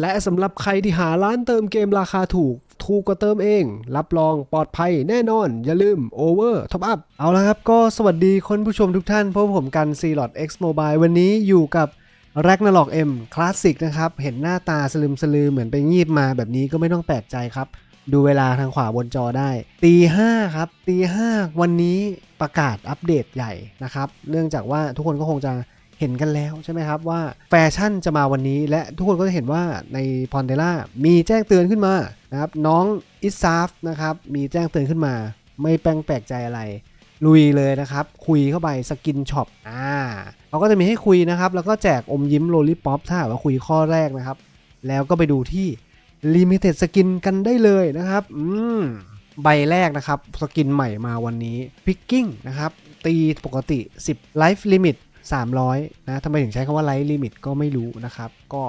และสำหรับใครที่หาร้านเติมเกมราคาถูก ถูกกว่าเติมเอง รับรองปลอดภัยแน่นอน อย่าลืม Over Top Up เอาละครับ ก็สวัสดีคนผู้ชมทุกท่านพบผมกัน c l o t X Mobile วันนี้อยู่กับ Ragnarok M Classic นะครับ เห็นหน้าตาสลึมสลือเหมือนไปงีบมาแบบนี้ก็ไม่ต้องแปลกใจครับ ดูเวลาทางขวาบนจอได้ ตีห้าครับ ตีห้าวันนี้ประกาศอัปเดตใหญ่นะครับ เนื่องจากว่าทุกคนก็คงจะ เห็นกันแล้วใช่ไหมครับว่าแฟชั่นจะมาวันนี้ และทุกคนก็จะเห็นว่าในพอนเ e ล่ามีแจ้งเตือนขึ้นมานะครับน้องอิซาฟนะครับมีแจ้งเตือนขึ้นมา ไม่แปลงแปลกใจอะไร ลุยเลยนะครับ คุยเข้าไปสกินช็อปอ่าเขาก็จะมีให้คุยนะครับ แล้วก็แจกอมยิ้มโลลิปอปถ้าว่าคุยข้อแรกนะครับ แล้วก็ไปดูที่ Limited Skin กันได้เลยนะครับอืมใบแรกนะครับ สกินใหม่มาวันนี้ Picking นะครับ ตีปกติ 10 Life Limit 300 นะทำไมถึงใช้คำว่า Life Limit ก็ไม่รู้นะครับ ก็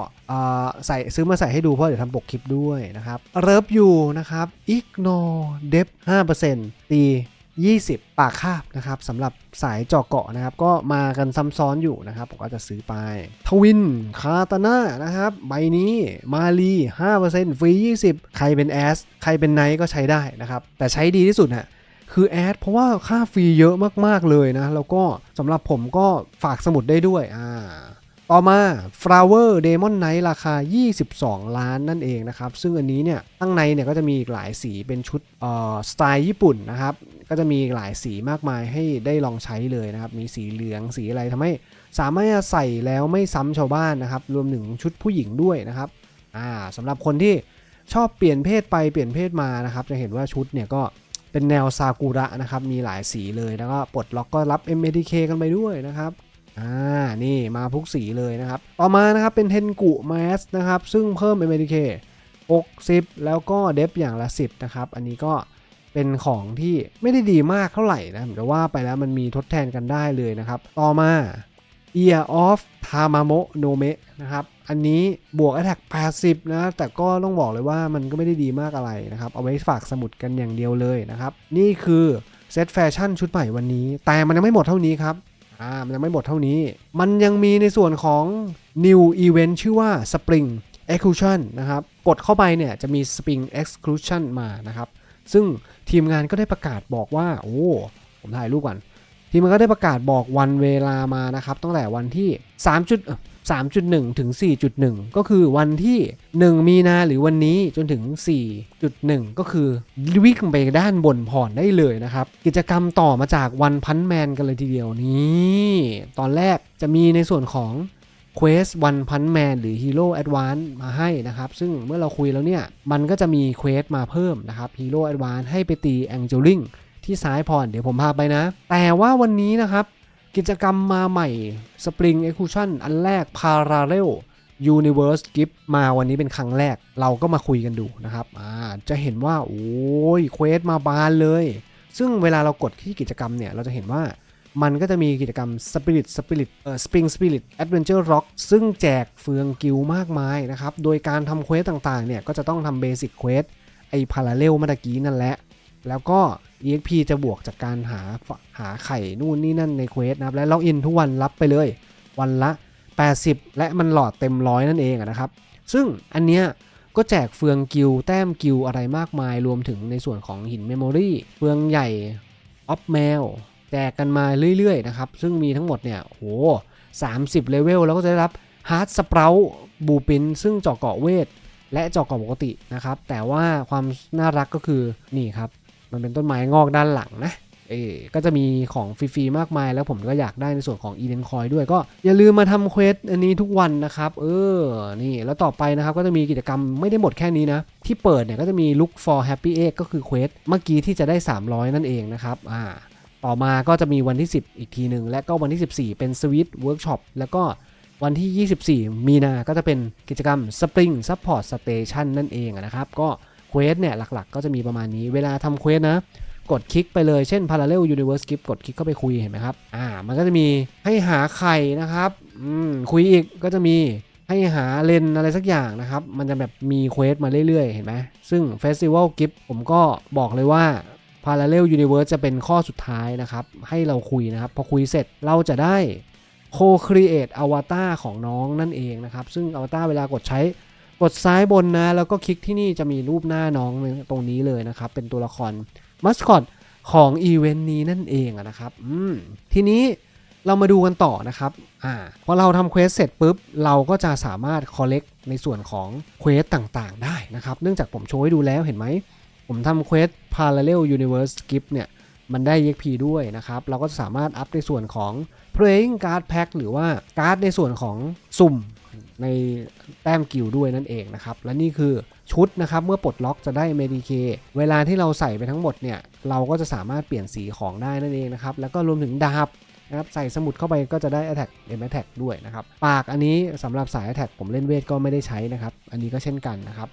ใส่ซื้อมาใส่ให้ดูเพราะเดี๋ยวทำปกคลิปด้วยนะครับเริฟยูนะครับ Ignore Depth 5%ตี20 ปากคาบนะครับสำหรับสายเจาะเกาะนะครับ ก็มากันซ้ำซ้อนอยู่นะครับ ผมก็จะซื้อไปทวินคาตาน่านะครับ ใบนี้มาลี5%ฟรี 20 ใครเป็นแอสใครเป็นไนท์ก็ใช้ได้นะครับ แต่ใช้ดีที่สุดฮะ คือแอดเพราะว่าค่าฟรีเยอะมากๆเลยนะ แล้วก็สำหรับผมก็ฝากสมุดได้ด้วยอ่าต่อมา Flower Demon Knight ราคา 22 ล้านนั่นเองนะครับ ซึ่งอันนี้เนี่ยข้างในเนี่ยก็จะมีอีกหลายสีเป็นชุดเอ่อสไตล์ญี่ปุ่นนะครับ ก็จะมีหลายสีมากมายให้ได้ลองใช้เลยนะครับ มีสีเหลืองสีอะไรทำให้สามารถใส่แล้วไม่ซ้ำชาวบ้านนะครับ รวมถึงชุดผู้หญิงด้วยนะครับอ่าสำหรับคนที่ชอบเปลี่ยนเพศไปเปลี่ยนเพศมานะครับ จะเห็นว่าชุดเนี่ยก็ เป็นแนวซากุระนะครับ มีหลายสีเลยแล้วก็ปลดล็อกก็รับ MDK กันไปด้วยนะครับอ่า นี่มาพุกสีเลยนะครับ ต่อมานะครับเป็นเทนกุแมสนะครับ ซึ่งเพิ่ม MDK 60 แล้วก็เดฟอย่างละ 10 นะครับ อันนี้ก็เป็นของที่ไม่ได้ดีมากเท่าไหร่นะแต่ว่าไปแล้วมันมีทดแทนกันได้เลยนะครับ ต่อมา Ear of Tamamo no Me นะครับ อันนี้บวก Attack 80 นะ แต่ก็ต้องบอกเลยว่ามันก็ไม่ได้ดีมากอะไรนะครับ เอาไว้ฝากสมุดกันอย่างเดียวเลยนะครับ นี่คือเซตแฟชั่นชุดใหม่วันนี้ แต่มันยังไม่หมดเท่านี้ครับ อ่า มันยังไม่หมดเท่านี้ มันยังมีในส่วนของ New Event ชื่อว่า Spring Exclusion นะครับ กดเข้าไปเนี่ยจะมี Spring Exclusion มานะครับ ซึ่งทีมงานก็ได้ประกาศบอกว่า โอ้ ผมถ่ายรูปก่อน ทีมงานก็ได้ประกาศบอกวันเวลามานะครับ ตั้งแต่วันที่ 3 จุด 3.1 ถึง 4.1 ก็คือวันที่ 1 มีนาหรือวันนี้จนถึง 4.1 ก็คือวิ่งไปด้านบนผ่อนได้เลยนะครับ กิจกรรมต่อมาจากวันพันแมนกันเลยทีเดียวนี่ตอนแรกจะมีในส่วนของ Quest One Punch Man หรือ Hero Advance มาให้นะครับ ซึ่งเมื่อเราคุยแล้วเนี่ย มันก็จะมี Quest มาเพิ่มนะครับ Hero Advance ให้ไปตี Angeling ที่ซ้ายพรเดี๋ยวผมพาไปนะ แต่ว่าวันนี้นะครับ กิจกรรมมาใหม่ Spring Execution อันแรก Parallel Universe Gift มาวันนี้เป็นครั้งแรก เราก็มาคุยกันดูนะครับจะเห็นว่า โอ้ยเควสมาบานเลย ซึ่งเวลาเรากดที่กิจกรรมเนี่ย เราจะเห็นว่ามันก็จะมีกิจกรรม Spirit Spirit เอ่อ Spring Spirit Adventure Rock ซึ่งแจกเฟืองกิลมากมายนะครับ โดยการทำเควสต่างๆ เนี่ย ก็จะต้องทำเบสิ c เควสไอ้ Parallel เมื่อกี้นั่นแหละ แล้วก็ EXP จะบวกจากการหาหาไข่นู่นนี่นั่นในเควสนะครับและล็อกอินทุกวันรับไปเลย วันละ 80 และมันหลอดเต็มร้อยนั่นเองนะครับ ซึ่งอันเนี้ยก็แจกเฟืองกิลแต้มกิลอะไรมากมายรวมถึงในส่วนของหินเมมโมรีเฟืองใหญ่ออฟแมวแจกกันมาเรื่อยๆนะครับ ซึ่งมีทั้งหมดเนี่ยโห30 เลเวลแล้วก็จะได้รับฮาร์ดสเปราบูปินซึ่งเจาะเกาะเวท และเจาะเกาะปกตินะครับ แต่ว่าความน่ารักก็คือนี่ครับ มันเป็นต้นไม้งอกด้านหลังนะเอก็จะมีของฟรีๆมากมาย แล้วผมก็อยากได้ในส่วนของอีเดนคอยด้วยก็อย่าลืมมาทำเควสอันนี้ทุกวันนะครับ เออนี่แล้วต่อไปนะครับก็จะมีกิจกรรมไม่ได้หมดแค่นี้นะ ที่เปิดเนี่ยก็จะมี look for happy egg ก็คือเควสเมื่อกี้ที่จะได้ 300 นั่นเองนะครับอ่าต่อมาก็จะมีวันที่ 10 อีกทีหนึ่งและก็วันที่ 14 เป็น Sweet Workshop แล้วก็วันที่ 24 มีนาก็จะเป็นกิจกรรม Spring Support Station นั่นเองนะครับ ก็ ควสเนี่ยหลักๆ ก็จะมีประมาณนี้เวลาทำเควสนะ กดคลิกไปเลยเช่น Parallel Universe Gift กดคลิกเข้าไปคุยเห็นไหมครับอ่ามันก็จะมีให้หาไข่นะครับอืมคุยอีกก็จะมีให้หาเลนอะไรสักอย่างนะครับ มันจะแบบมีเควสมาเรื่อยๆ เห็นไหมซึ่ง Festival Gift ผมก็บอกเลยว่า Parallel Universe จะเป็นข้อสุดท้ายนะครับ ให้เราคุยนะครับ พอคุยเสร็จเราจะได้ co-create avatar ของน้องนั่นเองนะครับ ซึ่ง avatar เวลากดใช้ กดซ้ายบนนะ แล้วก็คลิกที่นี่จะมีรูปหน้าน้องตรงนี้เลยนะครับ เป็นตัวละครมัสคอตของอีเวนต์นี้นั่นเองนะครับอืมทีนี้เรามาดูกันต่อนะครับอ่าพอเราทำเควสเสร็จปุ๊บ เราก็จะสามารถ collect ในส่วนของเควสต่างๆ ได้นะครับ เนื่องจากผมโชว์ให้ดูแล้วเห็นไหม ผมทำเควส Parallel Universe Skip เนี่ย มันได้ EXP ด้วยนะครับ เราก็สามารถอัพในส่วนของ Playing Card Pack หรือว่าการ์ดในส่วนของสุ่ม ในแต้มกิลด์ด้วยนั่นเองนะครับ และนี่คือชุดนะครับ เมื่อปลดล็อกจะได้ Medicare เวลาที่เราใส่ไปทั้งหมดเนี่ย เราก็จะสามารถเปลี่ยนสีของได้นั่นเองนะครับ แล้วก็รวมถึงดาบนะครับใส่สมุดเข้าไปก็จะได้ Attack M Attack ด้วยนะครับ ปากอันนี้สำหรับสาย Attack ผมเล่นเวทก็ไม่ได้ใช้นะครับ อันนี้ก็เช่นกันนะครับ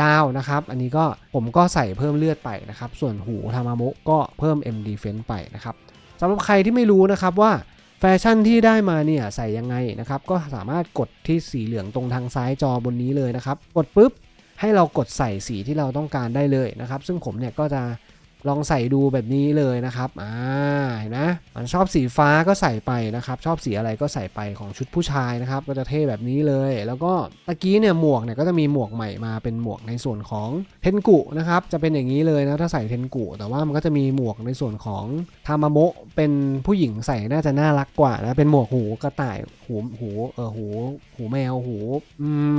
ดาวนะครับ อันนี้ก็ผมก็ใส่เพิ่มเลือดไปนะครับ ส่วนหูทามาโมะก็เพิ่ม M Defense ไปนะครับสำหรับใครที่ไม่รู้นะครับว่า แฟชั่นที่ได้มาเนี่ยใส่ยังไงนะครับก็สามารถกดที่สีเหลืองตรงทางซ้ายจอบนนี้เลยนะครับ กดปุ๊บให้เรากดใส่สีที่เราต้องการได้เลยนะครับ ซึ่งผมเนี่ยก็จะ ลองใส่ดูแบบนี้เลยนะครับอ่าเห็นไหมมันชอบสีฟ้าก็ใส่ไปนะครับ ชอบสีอะไรก็ใส่ไปของชุดผู้ชายนะครับ ก็จะเท่แบบนี้เลย แล้วก็ตะกี้เนี่ยหมวกเนี่ยก็จะมีหมวกใหม่มาเป็นหมวกในส่วนของเทนกุนะครับจะเป็นอย่างนี้เลยนะถ้าใส่เทนกุ แต่ว่ามันก็จะมีหมวกในส่วนของทามาโมะเป็นผู้หญิงใส่น่าจะน่ารักกว่านะเป็นหมวกหูกระต่ายหูหูเออหูหูแมวหู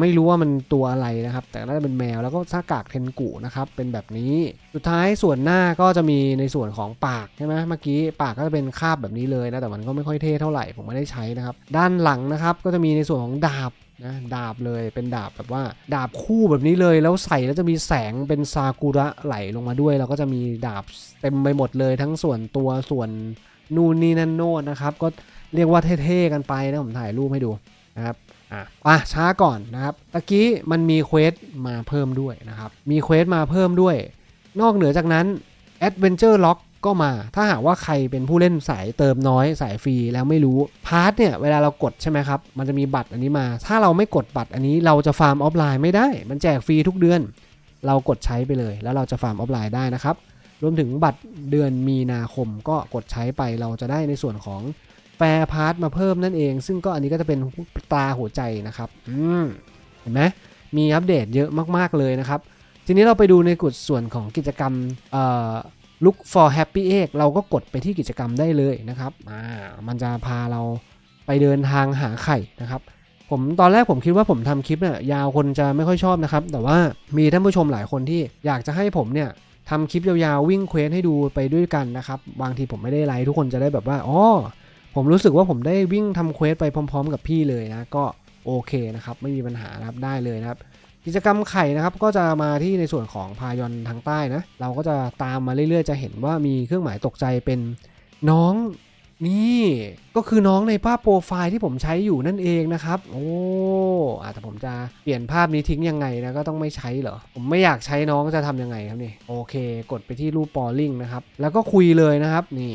ไม่รู้ว่ามันตัวอะไรนะครับ แต่น่าจะเป็นแมวแล้วก็หน้ากากเทนกุนะครับเป็นแบบนี้สุดท้ายส่วนหน้าก็จะมีในส่วนของปากใช่ไหมเมื่อกี้ปากก็จะเป็นคาบแบบนี้เลยนะแต่มันก็ไม่ค่อยเท่เท่าไหร่ผมไม่ได้ใช้นะครับ ด้านหลังนะครับก็จะมีในส่วนของดาบนะดาบเลยเป็นดาบแบบว่า ดาบคู่แบบนี้เลยแล้วใส่แล้วจะมีแสงเป็นซากุระไหลลงมาด้วย แล้วก็จะมีดาบเต็มไปหมดเลยทั้งส่วนตัวส่วนนู่นนี่นั่นโน่นนะครับก็เรียกว่าเท่ๆกันไปนะผมถ่ายรูปให้ดูนะครับอะอะช้าก่อนนะครับตะกี้มันมีเควสมาเพิ่มด้วยนะครับมีเควสมาเพิ่มด้วย นอกเหนือจากนั้น Adventure Lock ก็มา ถ้าหากว่าใครเป็นผู้เล่นสายเติมน้อยสายฟรีแล้วไม่รู้ พาร์ทเนี่ยเวลาเรากดใช่ไหมครับ มันจะมีบัตรอันนี้มา ถ้าเราไม่กดบัตรอันนี้เราจะฟาร์มออฟไลน์ไม่ได้ มันแจกฟรีทุกเดือน เรากดใช้ไปเลย แล้วเราจะฟาร์มออฟไลน์ได้นะครับ รวมถึงบัตรเดือนมีนาคมก็กดใช้ไปเราจะได้ในส่วนของแฟร์พาร์ทมาเพิ่มนั่นเอง ซึ่งก็อันนี้ก็จะเป็นตาหัวใจนะครับ อืม เห็นไหมมีอัปเดตเยอะมากๆเลยนะครับ ทีนี้เราไปดูในกลุ่มส่วนของกิจกรรม look for happy egg เราก็กดไปที่กิจกรรมได้เลยนะครับอ่ามันจะพาเราไปเดินทางหาไข่นะครับผมตอนแรกผมคิดว่าผมทำคลิปเนี่ยยาวคนจะไม่ค่อยชอบนะครับ แต่ว่ามีท่านผู้ชมหลายคนที่อยากจะให้ผมเนี่ยทำคลิปยาวๆวิ่งเควสให้ดูไปด้วยกันนะครับบางทีผมไม่ได้ไลฟ์ทุกคนจะได้แบบว่าอ๋อผมรู้สึกว่าผมได้วิ่งทำเควสไปพร้อม ๆ กับพี่เลยนะก็โอเคนะครับไม่มีปัญหานะครับได้เลยนะครับ กิจกรรมไข่นะครับก็จะมาที่ในส่วนของพายอนทางใต้นะเราก็จะตามมาเรื่อยๆ จะเห็นว่ามีเครื่องหมายตกใจเป็นน้องนี่ก็คือน้องในภาพโปรไฟล์ที่ผมใช้อยู่นั่นเองนะครับ โอ้อาแต่ผมจะเปลี่ยนภาพนี้ทิ้งยังไงนะก็ต้องไม่ใช้เหรอ ผมไม่อยากใช้น้องจะทำยังไงครับนี่ โอเค กดไปที่รูปปอลลิงนะครับ แล้วก็คุยเลยนะครับ นี่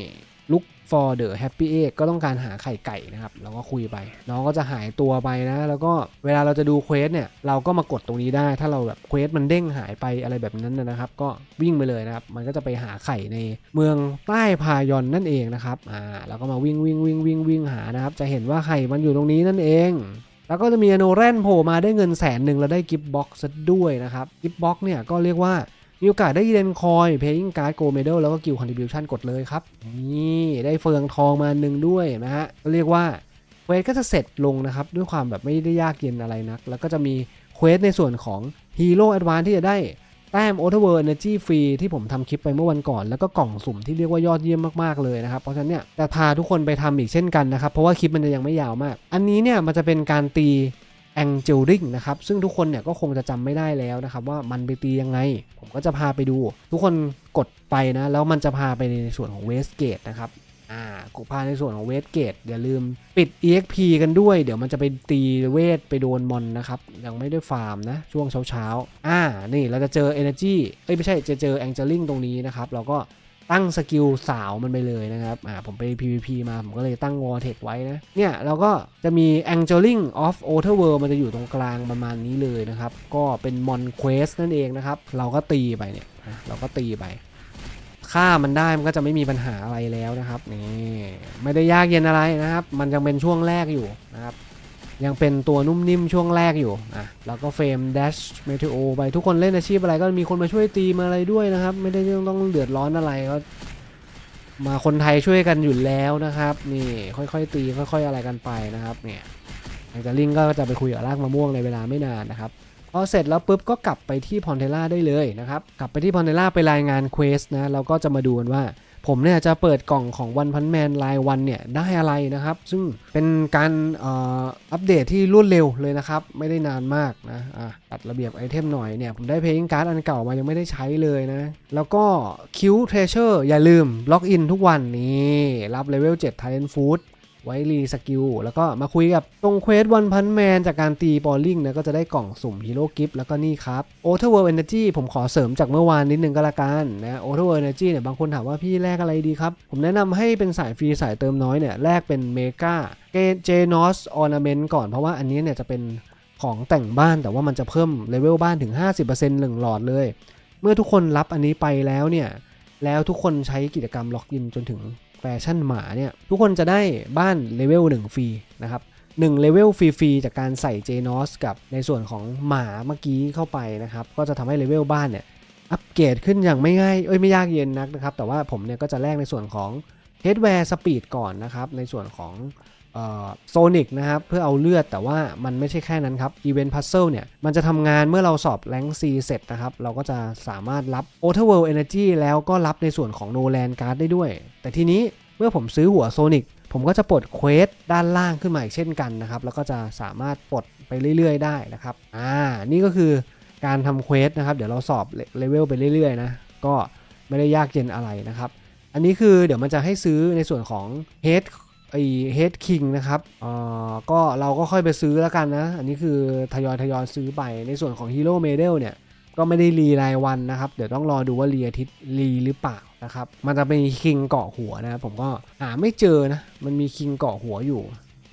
look for the happy egg ก็ต้องการหาไข่ไก่นะครับเราก็คุยไป น้องก็จะหายตัวไปนะ แล้วก็เวลาเราจะดูเควสเนี่ย เราก็มากดตรงนี้ได้ ถ้าเราแบบเควสมันเด้งหายไปอะไรแบบนั้นนะครับ ก็วิ่งไปเลยนะครับ มันก็จะไปหาไข่ในเมืองใต้พายอนนั่นเองนะครับอ่าเราก็มาวิ่งวิ่งวิ่งวิ่งวิ่งหานะครับ จะเห็นว่าไข่มันอยู่ตรงนี้นั่นเองแล้วก็จะมีอโนแรนโผล่มาได้เงินแสนหนึ่งแล้วได้กิฟต์บ็อกซ์ด้วยนะครับ กิฟต์บ็อกซ์เนี่ยก็เรียกว่า มีโอกาสได้เดนคอยเพย์ i งการ์ดโกลเมดลแล้วก็กิลคอน t r ิบิวชันกดเลยครับ นี่ได้เฟืองทองมาหนึ่งด้วยนะฮะก็เรียกว่าเควสก็จะเสร็จลงนะครับ ด้วยความแบบไม่ได้ยากเย็นอะไรนัก แล้วก็จะมีเควสในส่วนของฮีโร่แอดวานที่จะได้แต้มโอเทอร์เวิร์เอนจีฟรีที่ผมทำคลิปไปเมื่อวันก่อน แล้วก็กล่องสุ่มที่เรียกว่ายอดเยี่ยมมากๆเลยนะครับ เพราะฉะนั้นเนี่ยจะพาทุกคนไปทำอีกเช่นกันนะครับ เพราะว่าคลิปมันจะยังไม่ยาวมาก อันนี้เนี่ยมันจะเป็นการตี แองเจลริงนะครับซึ่งทุกคนเนี่ยก็คงจะจำไม่ได้แล้วนะครับว่ามันไปตียังไง ผมก็จะพาไปดู ทุกคนกดไปนะ แล้วมันจะพาไปในส่วนของเวสเกตนะครับอ่ากดพาในส่วนของเวสเกตอย่าลืมปิด EXP กันด้วย เดี๋ยวมันจะไปตีเวทไปโดนมอนนะครับ ยังไม่ได้ฟาร์มนะ ช่วงเช้าๆอ่า นี่เราจะเจอ Energy เอ้ย ไม่ใช่จะเจอ a n g e l i n g ตรงนี้นะครับ เราก็ ตั้งสกิลสาวมันไปเลยนะครับอ่าผมไป PVP มาผมก็เลยตั้ง w a r t e c ไว้นะ เนี่ยเราก็จะมี Angeling of Outer World มันจะอยู่ตรงกลางประมาณนี้เลยนะครับ ก็เป็น Mon Quest นั่นเองนะครับ เราก็ตีไปเนี่ยเราก็ตีไปฆ่ามันได้มันก็จะไม่มีปัญหาอะไรแล้วนะครับนี่ไม่ได้ยากเย็นอะไรนะครับ มันยังเป็นช่วงแรกอยู่นะครับ ยังเป็นตัวนุ่มนิ่มช่วงแรกอยู่อะแล้วก็เฟรม dash meteo ไปทุกคนเล่นอาชีพอะไรก็มีคนมาช่วยตีมาอะไรด้วยนะครับ ไม่ได้ต้องต้องเดือดร้อนอะไรก็มาคนไทยช่วยกันอยู่แล้วนะครับ นี่ค่อยๆตีค่อย ๆอะไรกันไปนะครับเนี่ยหลังจากลิงก็จะไปคุยกับรากมะม่วงในเวลาไม่นานนะครับพอเสร็จแล้วปุ๊บก็กลับไปที่พอนเทล่าได้เลยนะครับ กลับไปที่พอนเทล่าไปรายงานเควสนะเราก็จะมาดูกันว่า ผมเนี่ยจะเปิดกล่องของวันพันแมนรายวันเนี่ยได้อะไรนะครับ ซึ่งเป็นการอ,อัปเดตที่รวดเร็วเลยนะครับ ไม่ได้นานมากนะอะตัดระเบียบไอเทมหน่อยเนี่ย ผมได้เพลงการ์ดอันเก่ามายังไม่ได้ใช้เลยนะ แล้วก็คิวเทรเชอร์อย่าลืมล็อกอินทุกวันนี่รับเลเวล7 Talent Food ไว้รีสกิลแล้วก็มาคุยกับตรงเควสวันพันแมนจากการตีบอลลิงนะก็จะได้กล่องสุ่มฮีโร่กิฟต์แล้วก็นี่ครับโอเทอร์เวิร์เอเนจีผมขอเสริมจากเมื่อวานนิดนึงก็แล้วกันนะโอเทอร์เวิร์เอเนจีเนี่ยบางคนถามว่าพี่แลกอะไรดีครับ ผมแนะนำให้เป็นสายฟรีสายเติมน้อยเนี่ยแลกเป็นเมกาเจนอสออร์นาเมนต์ก่อนเพราะว่าอันนี้เนี่ยจะเป็นของแต่งบ้านแต่ว่ามันจะเพิ่มเลเวลบ้านถึง 50%หนึ่งหลอดเลย เมื่อทุกคนรับอันนี้ไปแล้วเนี่ยแล้วทุกคนใช้กิจกรรมล็อกอินจนถึง ชั่นหมาเนี่ยทุกคนจะได้บ้านเลเวล1ฟรีนะครับ1เลเวลฟรีๆจากการใส่เจนอสกับในส่วนของหมาเมื่อกี้เข้าไปนะครับก็จะทำให้เลเวลบ้านเนี่ยอัปเกรดขึ้นอย่างไม่ง่ายเอ้ยไม่ยากเย็นนักนะครับแต่ว่าผมเนี่ยก็จะแลกในส่วนของเฮดแวร์สปีดก่อนนะครับในส่วนของ โซนิกนะครับเพื่อเอาเลือดแต่ว่ามันไม่ใช่แค่นั้นครับอีเวนต์พัซเซิลเนี่ยมันจะทำงานเมื่อเราสอบแรงซีเสร็จนะครับ เราก็จะสามารถรับ o t e r World Energy แล้วก็รับในส่วนของ No Land Card ได้ด้วย แต่ทีนี้เมื่อผมซื้อหัวโซนิกผมก็จะปลดเควสด้านล่างขึ้นมาอีกเช่นกันนะครับ แล้วก็จะสามารถปลดไปเรื่อย ๆ ได้นะครับอ่านี่ก็คือการทำเควสนะครับ เดี๋ยวเราสอบเลเวลไปเรื่อยๆนะก็ไม่ได้ยากเย็นอะไรนะครับ อันนี้คือเดี๋ยวมันจะให้ซื้อในส่วนของ Head ไอ Head King นะครับอ่าก็เราก็ค่อยไปซื้อแล้วกันนะ อันนี้คือทยอยทยอยซื้อไป ในส่วนของ Hero Medal เนี่ย ก็ไม่ได้รีรายวันนะครับ เดี๋ยวต้องรอดูว่ารีอาทิตย์รีหรือเปล่านะครับ มันจะเป็นคิงเกาะหัวนะครับผมก็หาไม่เจอนะ มันมีคิงเกาะหัวอยู่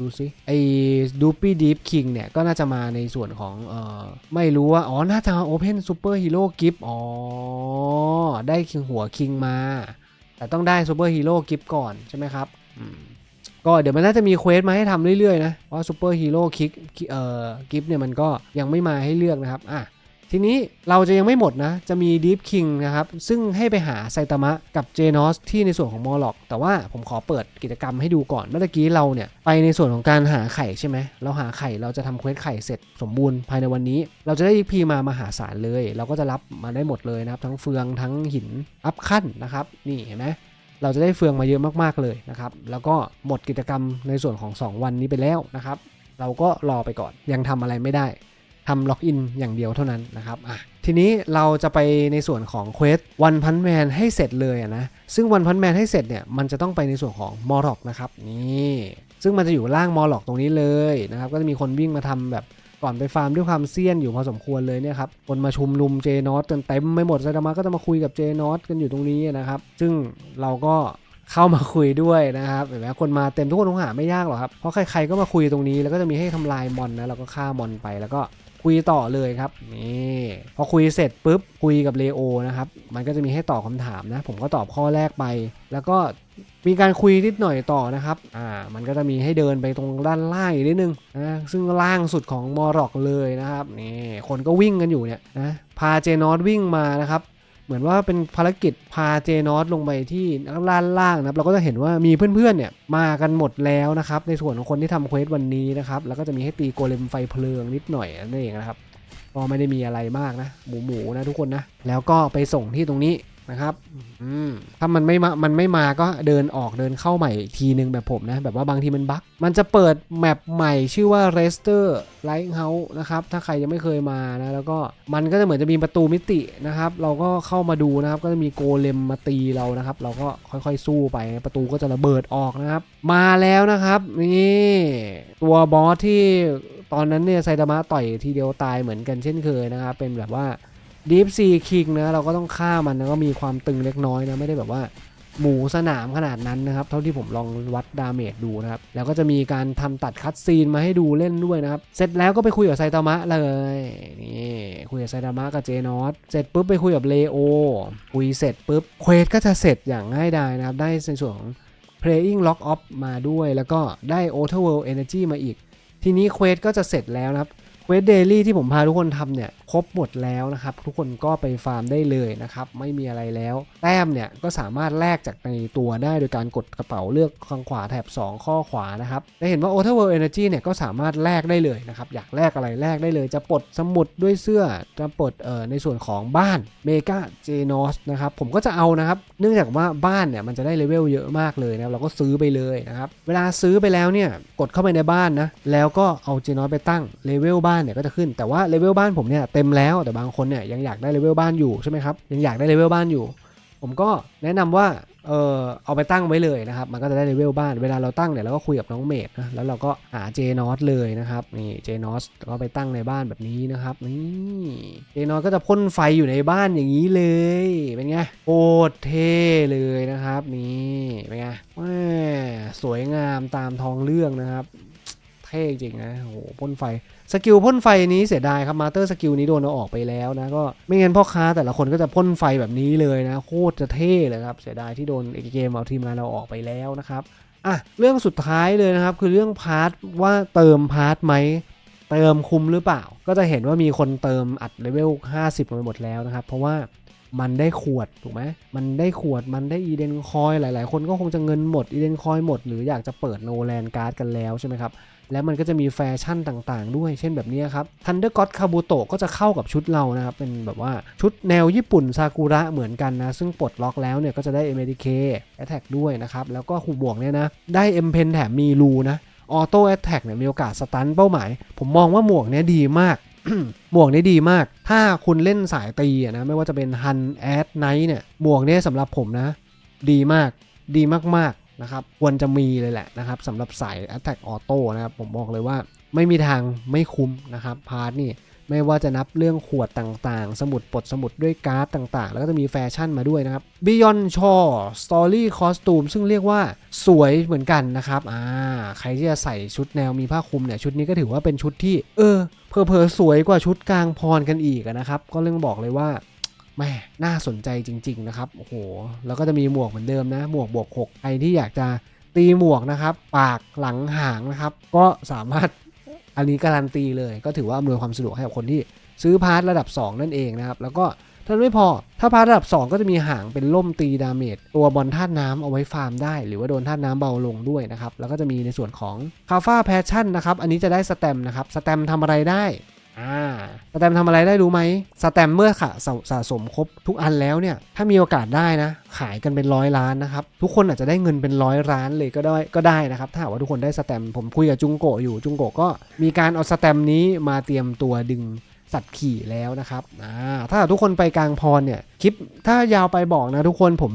ดูสิไอ้ดูปี้ดีฟคิงเนี่ย ก็น่าจะมาในส่วนของเอ่อไม่รู้ว่า อ๋อ น่าจะโอเพนซูเปอร์ฮีโร่กิฟอ๋อ ได้คิงหัวคิงมา แต่ต้องได้ซูเปอร์ฮีโร่กิฟก่อนใช่ไหมครับ อืม ก็เดี๋ยวมันน่าจะมีเควสมาให้ทำเรื่อยๆนะ เพราะซูเปอร์ฮีโร่คิกเอ่อกิฟเนี่ยมันก็ยังไม่มาให้เลือกนะครับอะทีนี้เราจะยังไม่หมดนะ จะมี Deep King นะครับ ซึ่งให้ไปหาไซตามะกับเจนอสที่ในส่วนของมอลล็อกแต่ว่าผมขอเปิดกิจกรรมให้ดูก่อน เมื่อกี้เราเนี่ย ไปในส่วนของการหาไข่ใช่ไหม เราหาไข่เราจะทำเควสไข่เสร็จสมบูรณ์ภายในวันนี้ เราจะได้ EP มามาหาศาลเลย เราก็จะรับมาได้หมดเลยนะครับ ทั้งเฟืองทั้งหินอัพขั้นนะครับ นี่เห็นไหม เราจะได้เฟืองมาเยอะมากๆเลยนะครับ แล้วก็หมดกิจกรรมในส่วนของ 2 วันนี้ไปแล้วนะครับ เราก็รอไปก่อน ยังทำอะไรไม่ได้ทำล็อกอินอย่างเดียวเท่านั้นนะครับอะทีนี้เราจะไปในส่วนของเควสวันพันแมนให้เสร็จเลยนะซึ่งวันพันแมนให้เสร็จเนี่ยมันจะต้องไปในส่วนของมอร็อกนะครับนี่ซึ่งมันจะอยู่ล่างมอร็อกตรงนี้เลยนะครับก็จะมีคนวิ่งมาทำแบบ ก่อนไปฟาร์มด้วยความเซียนอยู่พอสมควรเลยเนี่ยครับคนมาชุมนุมเจนอตกันเต็มไม่หมดไซตามะก็จะมาคุยกับเจนอตกันอยู่ตรงนี้นะครับ ซึ่งเราก็เข้ามาคุยด้วยนะครับเห็นไหมคนมาเต็มทุกคนคงหาไม่ยากหรอกครับ เพราะใครๆก็มาคุยตรงนี้แล้วก็จะมีให้ทำลายมอนนะเราก็ฆ่ามอนไปแล้วก็คุยต่อเลยครับนี่พอคุยเสร็จปุ๊บคุยกับเลโอนะครับมันก็จะมีให้ตอบคำถามนะ ผมก็ตอบข้อแรกไป แล้วก็ มีการคุยนิดหน่อยต่อนะครับ อ่า มันก็จะมีให้เดินไปตรงด้านล่างอีกนิดนึงนะ ซึ่งล่างสุดของมอร็อกเลยนะครับ นี่ คนก็วิ่งกันอยู่เนี่ยนะ พาเจนอตวิ่งมานะครับ เหมือนว่าเป็นภารกิจพาเจนอสลงไปที่ด้านล่างนะครับ เราก็จะเห็นว่ามีเพื่อนๆเนี่ยมากันหมดแล้วนะครับ ในส่วนของคนที่ทำเควสวันนี้นะครับ แล้วก็จะมีให้ตีโกเลมไฟเพลิงนิดหน่อยนั่นเองนะครับ ก็ไม่ได้มีอะไรมากนะ หมูหมูๆนะทุกคนนะ แล้วก็ไปส่งที่ตรงนี้ นะครับอืมถ้ามันไม่มา มันไม่มาก็เดินออกเดินเข้าใหม่อีกทีนึงแบบผมนะ แบบว่าบางทีมันบั๊กมันจะเปิดแมปใหม่ชื่อว่า Rester Lighthouse นะครับ ถ้าใครยังไม่เคยมานะ แล้วก็มันก็จะเหมือนจะมีประตูมิตินะครับ เราก็เข้ามาดูนะครับ ก็จะมีโกเลมมาตีเรานะครับ เราก็ค่อยๆสู้ไป ประตูก็จะระเบิดออกนะครับ มาแล้วนะครับ นี่ตัวบอสที่ตอนนั้นเนี่ยไซตามะต่อยทีเดียวตายเหมือนกันเช่นเคยนะครับ เป็นแบบว่า ดีฟซีคิงนะเราก็ต้องฆ่ามันแล้วก็มีความตึงเล็กน้อยนะไม่ได้แบบว่าหมูสนามขนาดนั้นนะครับ เท่าที่ผมลองวัดดาเมจดูนะครับ แล้วก็จะมีการทำตัดคัดซีนมาให้ดูเล่นด้วยนะครับ เสร็จแล้วก็ไปคุยกับไซตามะเลยนี่คุยกับไซตามะกับเจนอสเสร็จปุ๊บไปคุยกับเลโอคุยเสร็จปุ๊บเควสก็จะเสร็จอย่างง่ายดายนะครับ ได้ในส่วนของ playing lock off มาด้วย แล้วก็ได้ o t e r world energy มาอีก ทีนี้เควสก็จะเสร็จแล้วนะครับ เวสเดลี่ที่ผมพาทุกคนทำเนี่ยครบหมดแล้วนะครับ ทุกคนก็ไปฟาร์มได้เลยนะครับ ไม่มีอะไรแล้ว แต้มเนี่ยก็สามารถแลกจากในตัวได้โดยการกดกระเป๋าเลือกข้างขวาแถบ 2 ข้อขวานะครับจะเห็นว่า o t e r World Energy เนี่ยก็สามารถแลกได้เลยนะครับ อยากแลกอะไรแลกได้เลย จะปลดสมุดด้วยเสื้อจะปลดเอ่อในส่วนของบ้านเมกาเจนอสนะครับผมก็จะเอานะครับ เนื่องจากว่าบ้านเนี่ยมันจะได้เลเวลเยอะมากเลยนะครับเราก็ซื้อไปเลยนะครับเวลาซื้อไปแล้วเนี่ยกดเข้าไปในบ้านนะแล้วก็เอาเจนอสไปตั้งเลเวลบ้านเนี่ยก็จะขึ้นแต่ว่าเลเวลบ้านผมเนี่ยเต็มแล้วแต่บางคนเนี่ยยังอยากได้เลเวลบ้านอยู่ใช่ไหมครับยังอยากได้เลเวลบ้านอยู่ ผมก็แนะนำว่าเออเอาไปตั้งไว้เลยนะครับ มันก็จะได้เลเวลบ้าน เวลาเราตั้งเนี่ยเราก็คุยกับน้องเมดนะ แล้วเราก็หาเจนอสเลยนะครับ นี่เจนอสก็ไปตั้งในบ้านแบบนี้นะครับ นี่เจนอสก็จะพ่นไฟอยู่ในบ้านอย่างนี้เลย เป็นไงโคตรเท่เลยนะครับ นี่ เป็นไงแม่สวยงามตามทองเรื่องนะครับ ท่จริงนะโอ้โหพ่นไฟสกิลพ่นไฟนี้เสียดายครับมาสเตอร์สกิลนี้โดนเอาออกไปแล้วนะก็ไม่งั้นพ่อค้าแต่ละคนก็จะพ่นไฟแบบนี้เลยนะโคตรจะเท่เลยครับเสียดายที่โดนเกมเอาทีมงานเราออกไปแล้วนะครับอะเรื่องสุดท้ายเลยนะครับคือเรื่องพาร์ทว่าเติมพาร์ทไหมเติมคุ้มหรือเปล่า ก็จะเห็นว่ามีคนเติมอัดเลเวล 50ไปหมดแล้วนะครับ เพราะว่ามันได้ขวดถูกไหมมันได้ขวด มันได้อีเดนคอย หลาย ๆ คนก็คงจะเงินหมดอีเดนคอยหมด หรืออยากจะเปิดโนแลนการ์ดกันแล้วใช่ไหมครับ แล้วมันก็จะมีแฟชั่นต่างๆ ด้วยเช่นแบบนี้ครับ Thunder God Kabuto ก็จะเข้ากับชุดเรานะครับ เป็นแบบว่าชุดแนวญี่ปุ่นซากุระเหมือนกันนะ ซึ่งปลดล็อกแล้วเนี่ยก็จะได้ MDK Attack ด้วยนะครับ แล้วก็หูบวกเนี่ยนะ ได้ M Pen แถมมีรูนะออโต้แอ t แทกเนี่ยมีโอกาสสตันเป้าหมาย ผมมองว่าหมวกเนี้ยดีมากหมวกนี้ดีมาก ถ้าคุณเล่นสายตีนะไม่ว่าจะเป็น Hun Ad Night เนี่ยหมวกเนี้ยสำหรับผมนะ ดีมาก ดีมากๆ นะครับควรจะมีเลยแหละนะครับสำหรับสาย Attack Auto นะครับผมบอกเลยว่าไม่มีทางไม่คุ้มนะครับพาร์ทนี่ไม่ว่าจะนับเรื่องขวดต่างๆ สมุดปลดสมุดด้วยการ์ดต่างๆ แล้วก็จะมีแฟชั่นมาด้วยนะครับ Beyond Shore Story Costume ซึ่งเรียกว่าสวยเหมือนกันนะครับอ่าใครที่จะใส่ชุดแนวมีผ้าคลุมเนี่ยชุดนี้ก็ถือว่าเป็นชุดที่ เออเพอๆสวยกว่าชุดกลางพรกันอีกนะครับ ก็เรื่องบอกเลยว่า แม่น่าสนใจจริง ๆ นะครับ โอ้โห แล้วก็จะมีหมวกเหมือนเดิมนะ หมวกบวก6ใครที่อยากจะตีหมวกนะครับ ปากหลังหางนะครับ ก็สามารถอันนี้การันตีเลย ก็ถือว่าอำนวยความสะดวกให้กับคนที่ซื้อพาร์ทระดับ 2 นั่นเองนะครับ แล้วก็ถ้าไม่พอ ถ้าพาร์ทระดับ 2 ก็จะมีหางเป็นล่มตีดาเมจตัวบอลธาตุน้ำเอาไว้ฟาร์มได้ หรือว่าโดนธาตุน้ำเบาลงด้วยนะครับ แล้วก็จะมีในส่วนของคาฟ้าแพชชั่นนะครับ อันนี้จะได้สแตมนะครับ สแตมป์ทำอะไรได้ อ่าสแตมทำอะไรได้รู้ไหมสแตมเมื่อค่ะสะสะสมครบทุกอันแล้วเนี่ย ถ้ามีโอกาสได้นะ ขายกันเป็นร้อยล้านนะครับ ทุกคนอาจจะได้เงินเป็นร้อยล้านเลยก็ได้ก็ได้นะครับ ถ้าว่าทุกคนได้สแตมผมคุยกับจุงโกะอยู่จุงโกะก็มีการเอาสแตมนี้มาเตรียมตัวดึงสัตว์ขี่แล้วนะครับอ่าถ้าทุกคนไปกลางพรเนี่ยคลิปถ้ายาวไปบอกนะทุกคนผม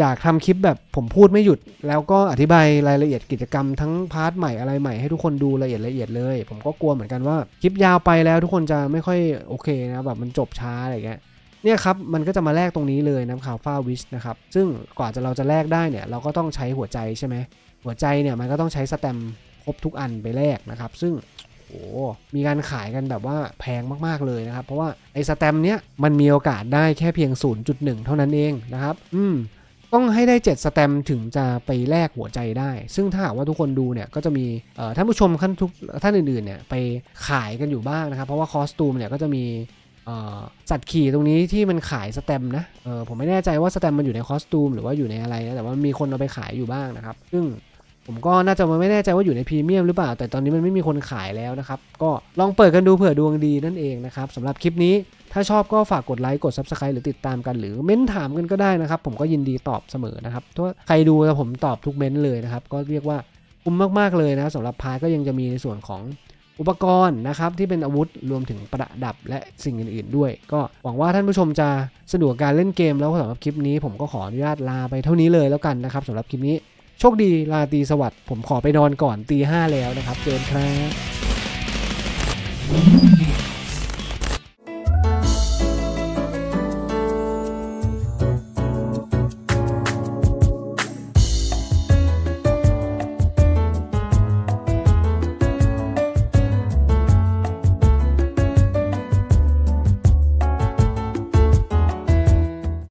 อยากทำคลิปแบบผมพูดไม่หยุด แล้วก็อธิบายรายละเอียดกิจกรรมทั้งพาร์ทใหม่อะไรใหม่ให้ทุกคนดูละเอียดละเอียดเลย ผมก็กลัวเหมือนกันว่าคลิปยาวไปแล้วทุกคนจะไม่ค่อยโอเคนะแบบมันจบช้าอะไรเงี้ยเนี่ยครับมันก็จะมาแลกตรงนี้เลยนะข่าวฟ้าวิชนะครับซึ่งกว่าจะเราจะแลกได้เนี่ยเราก็ต้องใช้หัวใจใช่ไหมหัวใจเนี่ยมันก็ต้องใช้สแตมครบทุกอันไปแลกนะครับ ซึ่งโอ้มีการขายกันแบบว่าแพงมากๆเลยนะครับ เพราะว่าไอ้สแตมเนี้ยมันมีโอกาสได้แค่เพียง 0.1 เท่านั้นเองนะครับ อืม ต้องให้ได้ 7 สแตมถึงจะไปแลกหัวใจได้ ซึ่งถ้าหากว่าทุกคนดูเนี่ยก็จะมีท่านผู้ชมท่านทุกท่านอื่นๆเนี่ยไปขายกันอยู่บ้างนะครับ เพราะว่าคอสตูมเนี่ยก็จะมีสัตว์ขี่ตรงนี้ที่มันขายสแตมนะผมไม่แน่ใจว่าสแตมมันอยู่ในคอสตูมหรือว่าอยู่ในอะไรนะแต่ว่ามีคนเอาไปขายอยู่บ้างนะครับ ซึ่ง ผมก็น่าจะไม่แน่ใจว่าอยู่ในพรีเมียมหรือเปล่า แต่ตอนนี้มันไม่มีคนขายแล้วนะครับ ก็ลองเปิดกันดูเผื่อดวงดีนั่นเองนะครับสำหรับคลิปนี้ ถ้าชอบก็ฝากกดไลค์กด Subscribe หรือติดตามกันหรือเม้นถามกันก็ได้นะครับ ผมก็ยินดีตอบเสมอนะครับถ้าใครดูแล้วผมตอบทุกเม้นเลยนะครับ ก็เรียกว่าคุ้มมากๆเลยนะสำหรับพายก็ยังจะมีในส่วนของอุปกรณ์นะครับที่เป็นอาวุธรวมถึงประดับและสิ่งอื่น ๆ ด้วย ก็หวังว่าท่านผู้ชมจะสนุกกับการเล่นเกมแล้วสำหรับคลิปนี้ ผมก็ขออนุญาตลาไปเท่านี้เลยแล้วกันนะครับสำหรับคลิปนี้ โชคดีลาตีสวัสดิ์ผมขอไปนอนก่อนตีห้าแล้วนะครับเจอกันครับ